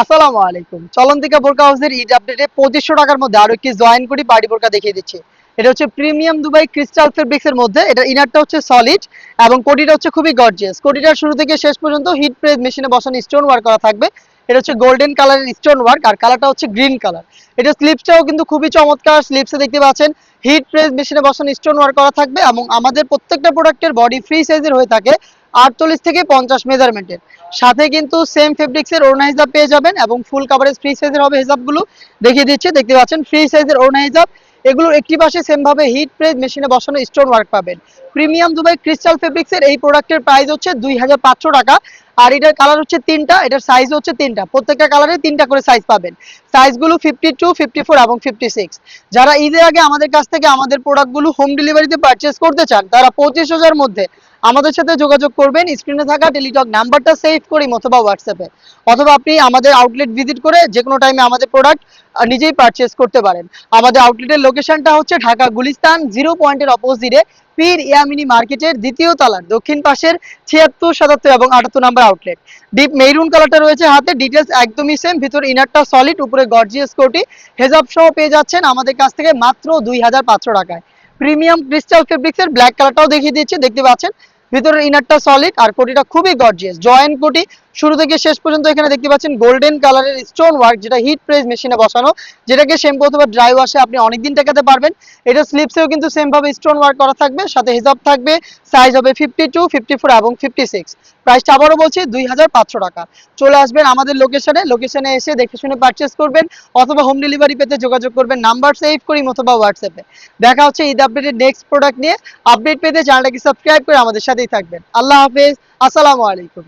আসসালামু আলাইকুম। চলন্তিকা বোরকা হাউসের ঈদ আপডেটে পঁচিশশো টাকার মধ্যে আরও একটি জয়েন করি, বাড়ি বোরকা দেখিয়ে দিচ্ছি। এটা হচ্ছে প্রিমিয়াম দুবাই ক্রিস্টাল ফেব্রিক্স এর মধ্যে। এটা ইনারটা হচ্ছে সলিড এবং কোটিটা হচ্ছে খুবই গর্জিয়াস কোটিটার শুরু থেকে শেষ পর্যন্ত হিট প্রেস মেশিনে বসানো স্টোন ওয়ার্ক করা থাকবে। এটা হচ্ছে গোল্ডেন কালারের স্টোন ওয়ার্ক আর কালারটা হচ্ছে গ্রিন কালার এটা স্লিপসটাও কিন্তু খুবই চমৎকার স্লিপসে দেখতে পাচ্ছেন হিট প্রেস মেশিনে বসানো স্টোন ওয়ার্ক করা থাকবে এবং আমাদের প্রত্যেকটা প্রোডাক্টের বডি ফ্রি সাইজের হয়ে থাকে আটচল্লিশ থেকে পঞ্চাশ মেজারমেন্টের সাথে কিন্তু সেম ফেব্রিক্সের ওড়না হিসাব পেয়ে যাবেন এবং ফুল কাভারেজ ফ্রি সাইজের হবে হিসাবগুলো দেখিয়ে দিচ্ছে। দেখতে পাচ্ছেন ফ্রি সাইজের ওড়না হিসাব এগুলোর একটি পাশে সেম ভাবে হিট প্রেস মেশিনে বসানো স্টোন ওয়ার্ক পাবেন। প্রিমিয়াম দুবাই ক্রিস্টাল ফেব্রিক্সের এই প্রোডাক্টের প্রাইস হচ্ছে দুই হাজার পাঁচশো টাকা। আর এটার কালার হচ্ছে তিনটা, এটার সাইজ হচ্ছে তিনটা। প্রত্যেকটা কালারে তিনটা করে সাইজ পাবেন। সাইজগুলো ফিফটি টু ফিফটি ফোর এবং ফিফটি সিক্স যারা ঈদের আগে আমাদের কাছ থেকে আমাদের প্রোডাক্টগুলো হোম ডেলিভারিতে পারচেস করতে চান, তারা পঁচিশ হাজার মধ্যে আমাদের সাথে যোগাযোগ করবেন। স্ক্রিনে থাকা টেলিটক নাম্বারটা সেভ করি অথবা হোয়াটসঅ্যাপে অথবা আপনি আমাদের আউটলেট ভিজিট করে যে কোনো টাইমে আমাদের প্রোডাক্ট নিজেই পারচেস করতে পারেন। আমাদের আউটলেটের লোকেশনটা হচ্ছে ঢাকা গুলিস্তান জিরো পয়েন্টের অপোজিটে পীর ইয়ামিনী মার্কেটের দ্বিতীয় তলার দক্ষিণ পাশের ছিয়াত্তর, সাতাত্তর এবং আটাত্তর নাম্বার আউটলেট ডিপ মেরুন কালারটা রয়েছে হাতে ডিটেলস একদমই সেম ভিতর ইনারটা সলিড উপরে গর্জিয়াস কোটি হেজাব সহ পেয়ে যাচ্ছেন আমাদের কাছ থেকে মাত্র দুই হাজার পাঁচশো টাকায়। প্রিমিয়াম ক্রিস্টাল ফেব্রিক্সের ব্ল্যাক কালারটাও দেখিয়ে দিচ্ছি, দেখতে পাচ্ছেন। ভিতরের ইনারটা সলিড আর কোটিটা খুবই গর্জিয়াস জয়েন্ট কোটি শুরু থেকে শেষ পর্যন্ত এখানে দেখতে পাচ্ছেন গোল্ডেন কালারের স্টোন ওয়ার্ক যেটা হিট প্রেস মেশিনে বসানো, যেটাকে শ্যাম্পু অথবা ড্রাই ওয়াশে আপনি অনেকদিন টেকাতে পারবেন। এটা স্লিপসেও কিন্তু সেম ভাবে স্টোন ওয়ার্ক করা থাকবে, সাথে হিসাব থাকবে সাইজ হবে ফিফটি টু ফিফটি ফোর এবং ফিফটি সিক্স প্রাইসটা আবারও বলছি, দুই হাজার পাঁচশো টাকা। চলে আসবেন আমাদের লোকেশনে লোকেশনে এসে দেখে শুনে পারচেস করবেন, অথবা হোম ডেলিভারি পেতে যোগাযোগ করবেন নাম্বার সেভ করি অথবা হোয়াটসঅ্যাপে দেখা হচ্ছে ঈদ আপডেটের নেক্সট প্রোডাক্ট নিয়ে। আপডেট পেতে চ্যানেলটাকে সাবস্ক্রাইব করে আমাদের সাথেই থাকবেন। আল্লাহ হাফেজ, আসসালামু আলাইকুম।